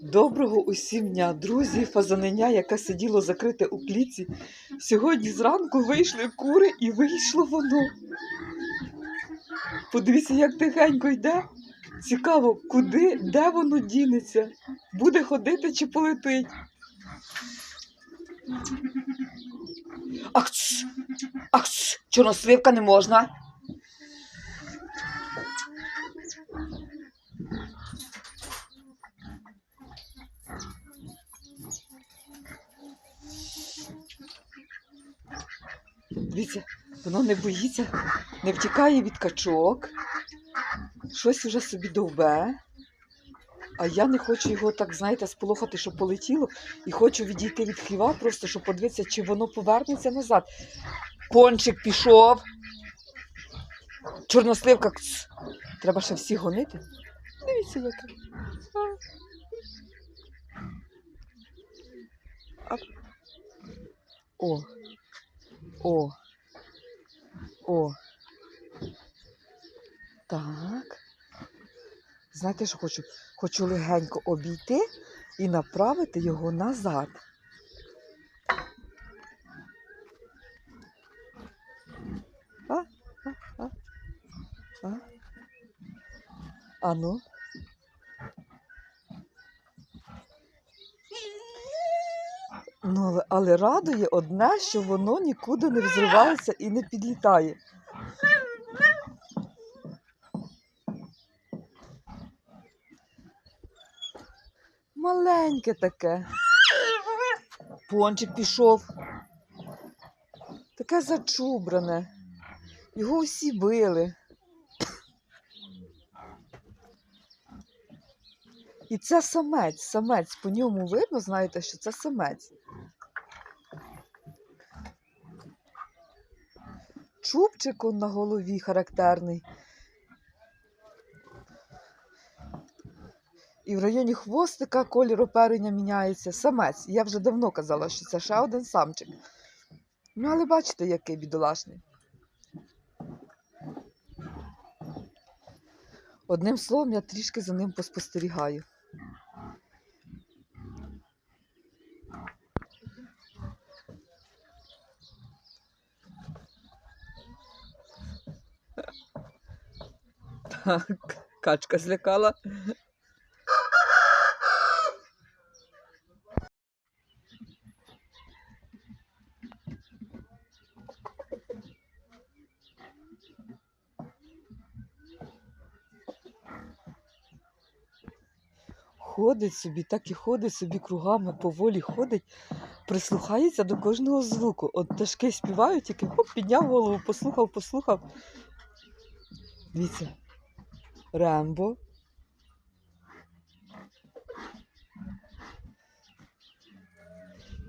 Доброго усім дня, друзі, фазаненя, яке сиділо закрите у кліці. Сьогодні зранку вийшли кури і вийшло воно. Подивіться, як тихенько йде. Цікаво, куди, де воно дінеться? Буде ходити чи полетить? Ах, ц! Ах, ц! чорносливка не можна. Дивіться, воно не боїться, не втікає від качок, щось уже собі довбе. А я не хочу його так, знаєте, сполохати, щоб полетіло, і хочу відійти від хліва, просто щоб подивитися, чи воно повернеться назад. Пончик пішов. Чорносливка. кц. Треба ще всі гонити. Дивіться, яке. О. О. О. Так. Знаєте, що хочу? Хочу легенько обійти і направити його назад. А, а, а, а. А ну. Ну, але, радує одне, що воно нікуди не взривається і не підлітає. Маленьке таке. Пончик пішов. Таке зачубране. Його всі били. І це самець, самець. По ньому видно, знаєте, що це самець. Чубчик он на голові характерний. І в районі хвостика колір оперення міняється. Самець. Я вже давно казала, що це ще один самчик. Ну, але бачите, який бідолашний. Одним словом, я трішки за ним поспостерігаю. качка злякала. Ходить собі, так і ходить собі кругами, поволі ходить, прислухається до кожного звуку. От пташки співають, тільки хоп, підняв голову, послухав, послухав. Дивіться. Рембо.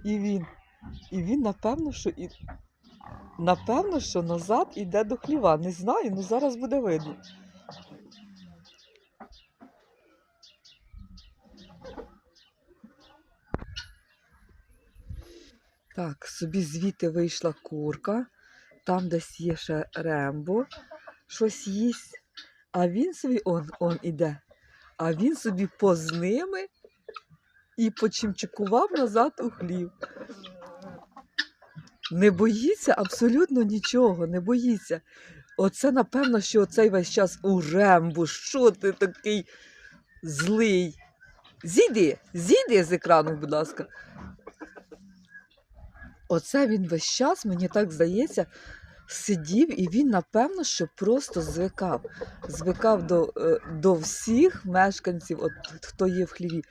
І він. І він, напевно, що і. Напевно, що назад іде до хліва. Не знаю, ну зараз буде видно. Так, собі звідти вийшла курка, там десь є ще рембо, щось їсть, а він собі он, он іде. А він собі поз ними і почимчикував назад у хлів. Не боїться абсолютно нічого, не боїться. Оце, напевно, що оцей весь час у рембу. Що ти такий злий? Зійди, зійди з екрану, будь ласка. Оце він весь час, мені так здається, сидів і він, напевно, що просто звикав. Звикав до, е, до всіх мешканців, от, хто є в хліві.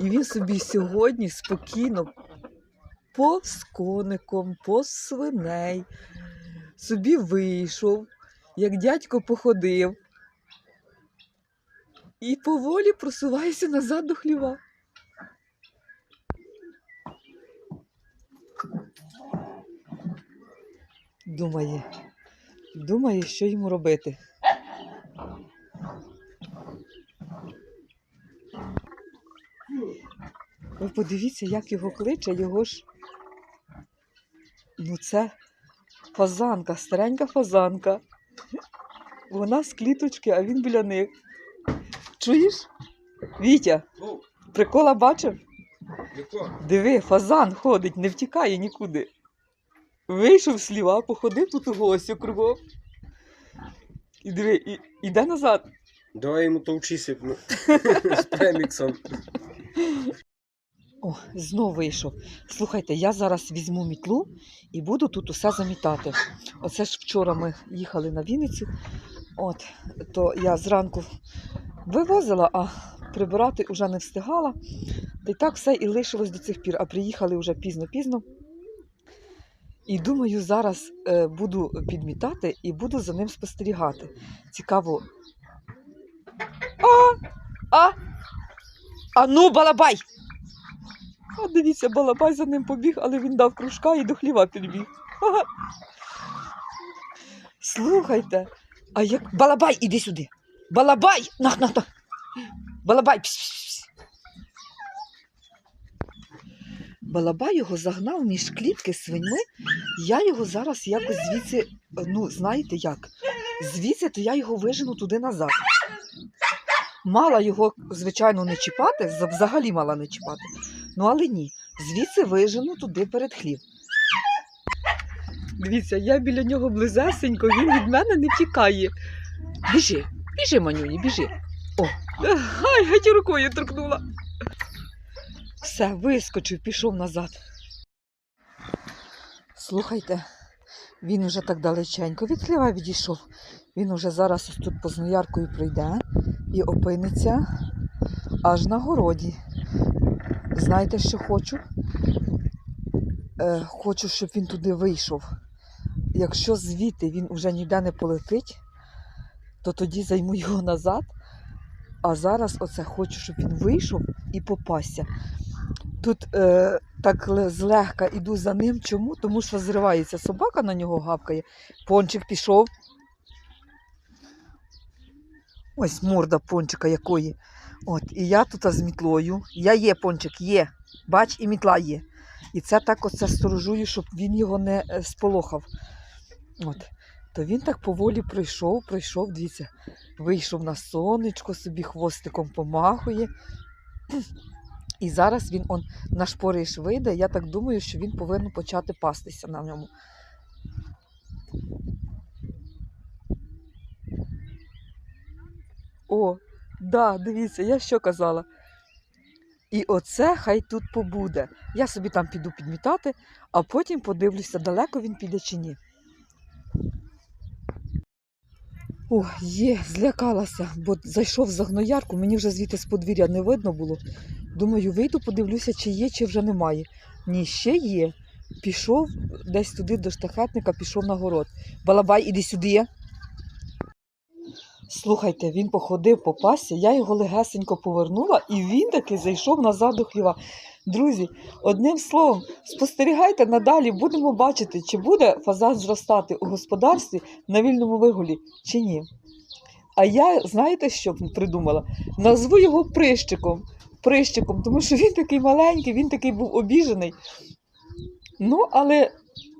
І він собі сьогодні спокійно по з коником, по свиней, собі вийшов, як дядько походив. І поволі просувається назад до хліва. Думає, думає, що йому робити. Ви подивіться, як його кличе, його ж. Ну, це фазанка, старенька фазанка. Вона з кліточки, а він біля них. Чуєш? Вітя, Ну, Прикола бачив? Диви, фазан ходить, не втікає нікуди. Вийшов сліва, походив тут у гості кругом. І диви, і, іде назад. Давай йому товчи сипну. З преміксом. О, знов вийшов. Слухайте, я зараз візьму мітлу і буду тут усе замітати. Оце ж вчора ми їхали на Вінницю. От, то я зранку вивозила, а прибирати вже не встигала. Та й так все і лишилось до цих пір, а приїхали вже пізно-пізно. І думаю, зараз е, буду підмітати і буду за ним спостерігати. Цікаво. А! А! А ну, балабай! А дивіться, балабай за ним побіг, але він дав кружка і до хліва підбіг. Слухайте, а як. Балабай, іди сюди. Балабай! На, на, на. Балабай! Пс, пс, пс. Балабай його загнав між клітки з свиньми. Я його зараз якось звідси, ну, знаєте як? Звідси, то я його вижену туди назад. Мала його, звичайно, не чіпати, взагалі мала не чіпати. Ну, але ні. Звідси вижену туди перед хлів. Дивіться, я біля нього близесенько, він від мене не тікає. Біжи, біжи, манюні, біжи. О, ай, геть рукою торкнула. Все, вискочив, пішов назад. Слухайте, він уже так далеченько від хліва відійшов. Він уже зараз ось тут познояркою пройде і опиниться аж на городі. Знаєте, що хочу? Е, хочу, щоб він туди вийшов. Якщо звідти він уже ніде не полетить, то тоді займу його назад. А зараз оце хочу, щоб він вийшов і попасся. Тут е, так злегка іду за ним. Чому? Тому що зривається собака на нього гавкає. Пончик пішов. Ось морда пончика якої. От, і я тут з мітлою. Я є пончик, є. Бач, і мітла є. І це так оце сторожую, щоб він його не е, сполохав. От. То він так поволі пройшов, пройшов, дивіться, вийшов на сонечко, собі хвостиком помахує. І зараз він он на шпориш вийде. Я так думаю, що він повинен почати пастися на ньому. О, да, дивіться, я що казала. І оце хай тут побуде. Я собі там піду підмітати, а потім подивлюся, далеко він піде чи ні. О, є, злякалася, бо зайшов за гноярку, мені вже звідти з подвір'я не видно було. Думаю, вийду, подивлюся, чи є, чи вже немає. Ні, ще є. Пішов десь туди до штахетника, пішов на город. Балабай, іди сюди. Слухайте, він походив по пасі, я його легесенько повернула, і він таки зайшов назад до хліва. Друзі, одним словом, спостерігайте надалі, будемо бачити, чи буде фазан зростати у господарстві на вільному вигулі, чи ні. А я, знаєте, що придумала? Назву його прищиком. Прищиком, тому що він такий маленький, він такий був обіжений. Ну, але,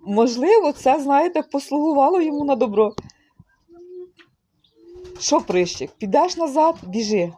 можливо, це, знаєте, послугувало йому на добро. Що, прищик, підеш назад, біжи.